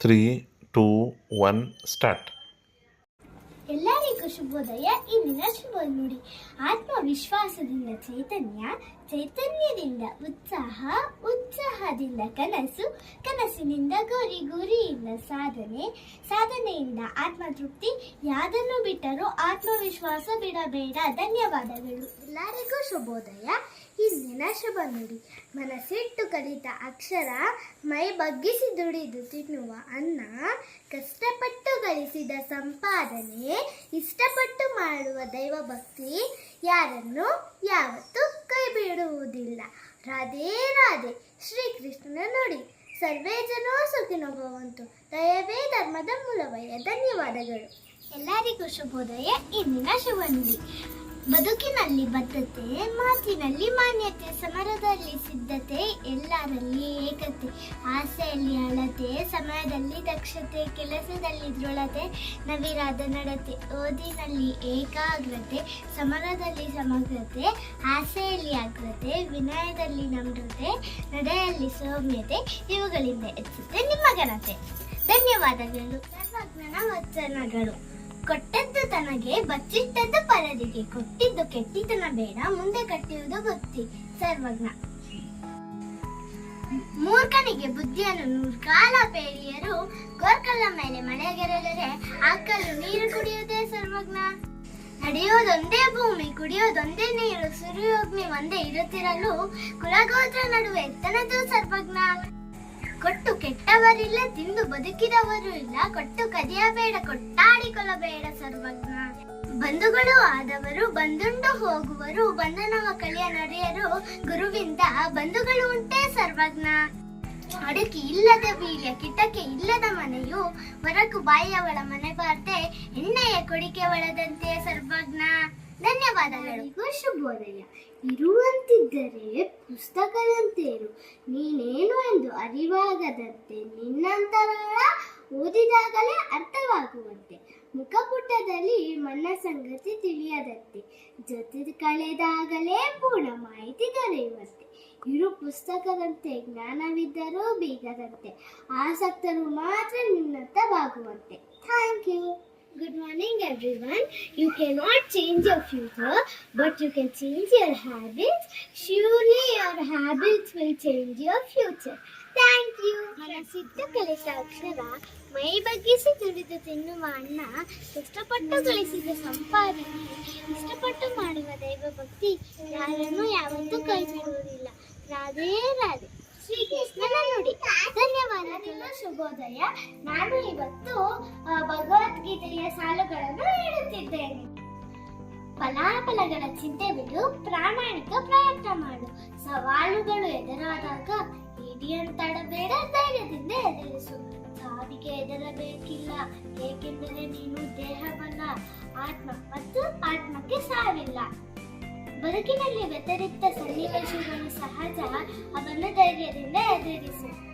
Three two one start ಎಲ್ಲರಿಗೂ ಶುಭೋದಯ. ಇಂದಿನ ಶುಭ ನುಡಿ. ಆತ್ಮವಿಶ್ವಾಸದಿಂದ, ಚೈತನ್ಯ, ಚೈತನ್ಯದಿಂದ, ಉತ್ಸಾಹ, ಉತ್ಸಾಹದಿಂದ ಕನಸು, ಕನಸಿನಿಂದ ಗುರಿ, ಗುರಿಯಿಂದ ಸಾಧನೆ, ಸಾಧನೆಯಿಂದ ಆತ್ಮತೃಪ್ತಿ. ಯಾದನ್ನು ಬಿಟ್ಟರೂ ಆತ್ಮವಿಶ್ವಾಸ ಬಿಡಬೇಡ. ಧನ್ಯವಾದಗಳು. ಎಲ್ಲರಿಗೂ ಶುಭೋದಯ. ಇಂದಿನ ಶುಭ ನುಡಿ. ಮನಸ್ಸಿಟ್ಟು ಕಲಿತ ಅಕ್ಷರ ಮೈ ಬಗ್ಗಿಸಿ ದುಡಿದು ತಿನ್ನುವ ಅನ್ನ, ಕಷ್ಟಪಟ್ಟು ಗಳಿಸಿದ ಸಂಪಾದನೆ, ಇಷ್ಟಪಟ್ಟು ಮಾಡುವ ದೈವ ಭಕ್ತಿ ಯಾರನ್ನು ಯಾವತ್ತೂ ಕೈ ಬಿಡುವುದಿಲ್ಲ ರಾಧೇ, ರಾಧೆ, ಶ್ರೀಕೃಷ್ಣನ ನುಡಿ. ಸರ್ವೇ ಜನೋ ಸುಖಿನೋ ಭವಂತು ದಯವೇ ಧರ್ಮದ ಮೂಲವಯ್ಯ. ಧನ್ಯವಾದಗಳು. ಎಲ್ಲರಿಗೂ ಶುಭೋದಯ. ಇಂದಿನ ಶುಭ ನುಡಿ ಬದುಕಿನಲ್ಲಿ ಬದ್ಧತೆ, ಮಾತಿನಲ್ಲಿ ಮಾನ್ಯತೆ, ಸಮರದಲ್ಲಿ ಸಿದ್ಧತೆ, ಎಲ್ಲರಲ್ಲಿ ಏಕತೆ, ಆಸೆಯಲ್ಲಿ ಅಳತೆ, ಸಮಯದಲ್ಲಿ ದಕ್ಷತೆ, ಕೆಲಸದಲ್ಲಿ ದೃಢತೆ ನವಿರಾದ ನಡತೆ, ಓದಿನಲ್ಲಿ ಏಕಾಗ್ರತೆ, ಸಮರದಲ್ಲಿ ಸಮಗ್ರತೆ, ಆಸೆಯಲ್ಲಿ ಅಗ್ರತೆ, ವಿನಯದಲ್ಲಿ ನಮ್ರತೆ, ನಡೆಯಲ್ಲಿ ಸೌಮ್ಯತೆ, ಇವುಗಳಿಂದ ಹೆಚ್ಚುತ್ತೆ ನಿಮ್ಮ ಘನತೆ. ಧನ್ಯವಾದಗಳು. ಸರ್ವಜ್ಞನ ವಚನಗಳು. ಕೊಟ್ಟದ್ದು ತನಗೆ ಬಚ್ಚಿಟ್ಟದ್ದು ಪರದಿಗೆ ಕೊಟ್ಟಿದ್ದು ಕೆಟ್ಟಿತನ ಬೇಡ, ಮುಂದೆ ಕಟ್ಟಿಯುವುದು ಗೊತ್ತಿ ಸರ್ವಜ್ಞ. ಮೂರ್ಖನಿಗೆ ಬುದ್ಧಿಯನ್ನು ನೂರ್ಕಾಲ ಪೇಳಿಯರು, ಗೋರ್ಕಲ್ಲ ಮೇಲೆ ಮಳೆಗೆರೆದರೆ ಆಕಲು ನೀರು ಕುಡಿಯುವುದೇ ಸರ್ವಜ್ಞ. ನಡೆಯೋದೊಂದೇ ಭೂಮಿ ಕುಡಿಯೋದೊಂದೇ ನೀರು, ಸುರಿಯೋಗ್ನಿ ಒಂದೇ ಇರುತ್ತಿರಲು ಕುಲಗೋತ್ರ ನಡುವೆ ಎತ್ತನದು ಸರ್ವಜ್ಞ. ಕೊಟ್ಟು ಕೆಟ್ಟವರಿಲ್ಲ, ತಿಂದು ಬದುಕಿದವರು ಇಲ್ಲ. ಕೊಟ್ಟು ಕದಿಯಬೇಡ, ಕೊಟ್ಟಾಡಿಕೊಳ್ಳಬೇಡ ಸರ್ವಜ್ಞ. ಬಂಧುಗಳು ಆದವರು ಬಂದುಂಡು ಹೋಗುವರು, ಬಂಧನವ ಕಳಿಯ ನಡೆಯರು ಗುರುವಿಂದ ಬಂಧುಗಳು ಉಂಟೇ ಸರ್ವಜ್ಞ. ಅಡಕೆ ಇಲ್ಲದ ಬೀಳ್ಯ ಕಿಟಕಿ ಇಲ್ಲದ ಮನೆಯು ಹೊರಕು ಬಾಯಿಯವಳ ಮನೆ ಬಾರ್ದೆ, ಎಣ್ಣೆಯ ಕೊಡಿಕೆ ಒಳದಂತೆ ಸರ್ವಜ್ಞ. ಧನ್ಯವಾದಗಳಿಗೂ ಶುಭೋದಯ ಇರುವಂತಿದ್ದರೆ ಪುಸ್ತಕದಂತೇನು ನೀನೇನು ಎಂದು ಅರಿವಾಗದಂತೆ ನಿನ್ನಂತರ ಓದಿದಾಗಲೇ ಅರ್ಥವಾಗುವಂತೆ. ಮುಖಪುಟದಲ್ಲಿ ಮನ್ನ ಸಂಗತಿ ತಿಳಿಯದಂತೆ. ಜೊತೆ ಕಳೆದಾಗಲೇ ಪೂರ್ಣ ಮಾಹಿತಿ ದೊರೆಯುವಂತೆ. ಇರು ಪುಸ್ತಕದಂತೆ ಜ್ಞಾನವಿದ್ದರೂ ಬೀಗದಂತೆ. ಆಸಕ್ತರು ಮಾತ್ರ ನಿನ್ನತ್ತವಾಗುವಂತೆ thank you. Good morning, everyone. You cannot change your future, but you can change your habits. Surely, your habits will change your future. Thank you ಮನಸ್ಸಿಟ್ಟು ಕಲಿತ ಅಕ್ಷರ ಮೈ ಬಗ್ಗಿಸಿ ದುಡಿದು ತಿನ್ನುವ ಅನ್ನ ಕಷ್ಟಪಟ್ಟು ಗಳಿಸಿದ ಸಂಪಾದನೆ ಇಷ್ಟಪಟ್ಟು ಮಾಡುವ ದೈವ ಭಕ್ತಿ ಯಾರನ್ನು ಯಾವತ್ತೂ ಕೈ ಬಿಡುವುದಿಲ್ಲ ರಾಧೇ ರಾಧೆ ಶ್ರೀಕೃಷ್ಣನ ನುಡಿ ಶುಭೋದಯ. ನಾನು ಇವತ್ತು ಭಗವದ್ಗೀತೆಯ ಸಾಲುಗಳನ್ನು ಹೇಳುತ್ತಿದ್ದೇನೆ. ಫಲಾಫಲಗಳ ಚಿಂತೆ ಬಿಡು ಪ್ರಾಮಾಣಿಕ ಪ್ರಯತ್ನ ಮಾಡು. ಸವಾಲುಗಳು ಎದುರಾದಾಗ ತಡಬೇಡ, ಧೈರ್ಯದಿಂದ ಎದುರಿಸು. ಸಾವಿಗೆ ಎದುರಬೇಕಿಲ್ಲ ಏಕೆಂದರೆ ನೀನು ದೇಹವಲ್ಲ ಆತ್ಮ ಮತ್ತು ಆತ್ಮಕ್ಕೆ ಸಾವಿಲ್ಲ ಬದುಕಿನಲ್ಲಿ ವ್ಯತಿರಿಕ್ತ ಸನ್ನಿವೇಶಗಳು ಸಹಜ, ಅವನ್ನು ಧೈರ್ಯದಿಂದ ಎದುರಿಸು.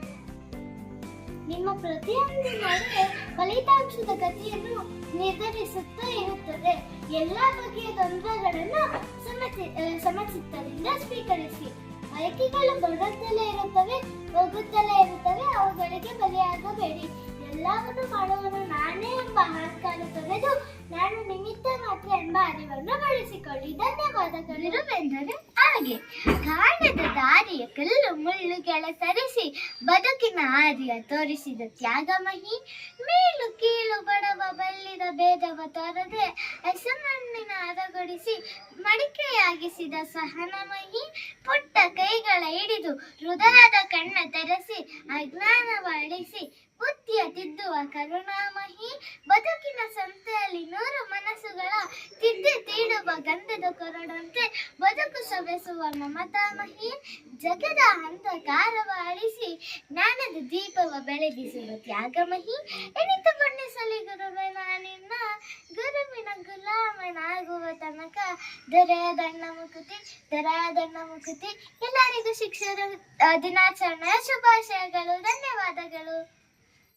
ನಿಮ್ಮ ಪ್ರತಿಯೊಂದು ನಡುವೆ ಫಲಿತಾಂಶದ ಗತಿಯನ್ನು ನಿರ್ಧರಿಸುತ್ತಾ ಇರುತ್ತದೆ. ಎಲ್ಲಾ ಬಗೆಯ ದ್ವಂದ್ವಗಳನ್ನು ಸಮಚಿತ್ತದಿಂದ ಸ್ವೀಕರಿಸಿ. ಬಯಕೆಗಳು ಬರುತ್ತಲೇ ಇರುತ್ತವೆ, ಹೋಗುತ್ತಲೇ ಇರುತ್ತವೆ, ಅವುಗಳಿಗೆ ಬಲಿಯಾಗಬೇಡಿ. ಎಲ್ಲವನ್ನು ಮಾಡುವನು ನಾನೇ ಎಂಬ ಅಹಂಕಾರ ತೊರೆದು ನಾನು ನಿಮಿತ್ತ ಮಾತ್ರ ಎಂಬ ಅರಿವನ್ನು ಬಳಸಿಕೊಳ್ಳಿ. ಧನ್ಯವಾದಗಳಿರುವೆಂದರೆ ಹಾಗೆ ಕಾಣದ ದಾರಿಯ ಕಲ್ಲು ಮುಳ್ಳುಗಳ ಸರಿಸಿ ಬದುಕಿನ ಹಾದಿಯ ತೋರಿಸಿದ ತ್ಯಾಗಮಹಿ ಮೇಲು ಕೀಳು ಬಡವ ಬಲ್ಲಿದ ಭೇದವ ತೋರದೆ ಹೆಸಮಣ್ಣಿನ ಹದಗೊಡಿಸಿ ಮಡಿಕೆಯಾಗಿಸಿದ ಸಹನಮಹಿ ಪುಟ್ಟ ಕೈಗಳ ಹಿಡಿದು ಹೃದಯದ ಕಣ್ಣ ತೆರೆಸಿ ಅಜ್ಞಾನವ ಅಳಿಸಿ ಬುದ್ಧಿಯ ತಿದ್ದುವ ಕರುಣಾಮಹಿ ಬದುಕಿನ ಸಂತೆಯಲ್ಲಿ ಬದುಕು ಮಮತಾ ಮಹಿ ಜಗದ ಅಂಧಕಾರವ ಅಳಿಸಿ ಜ್ಞಾನದ ದೀಪವ ಬೆಳಗಿಸುವ ತ್ಯಾಗಮಹಿ. ಎನಿತ ಬಣ್ಣಿಸಲಿ ಗುರುವೆ ನಾನಿನ್ನ ಗುರುವಿನ ಗುಲಾಮನಾಗುವ ತನಕ. ದೊರೆಯದಣ್ಣ ಮುಕುತಿ ದೊರೆಯದಣ್ಣ ಮುಕುತಿ. ಎಲ್ಲರಿಗೂ ಶಿಕ್ಷಣ ಆ, ದಿನಾಚರಣೆಯ ಶುಭಾಶಯಗಳು ಧನ್ಯವಾದಗಳು.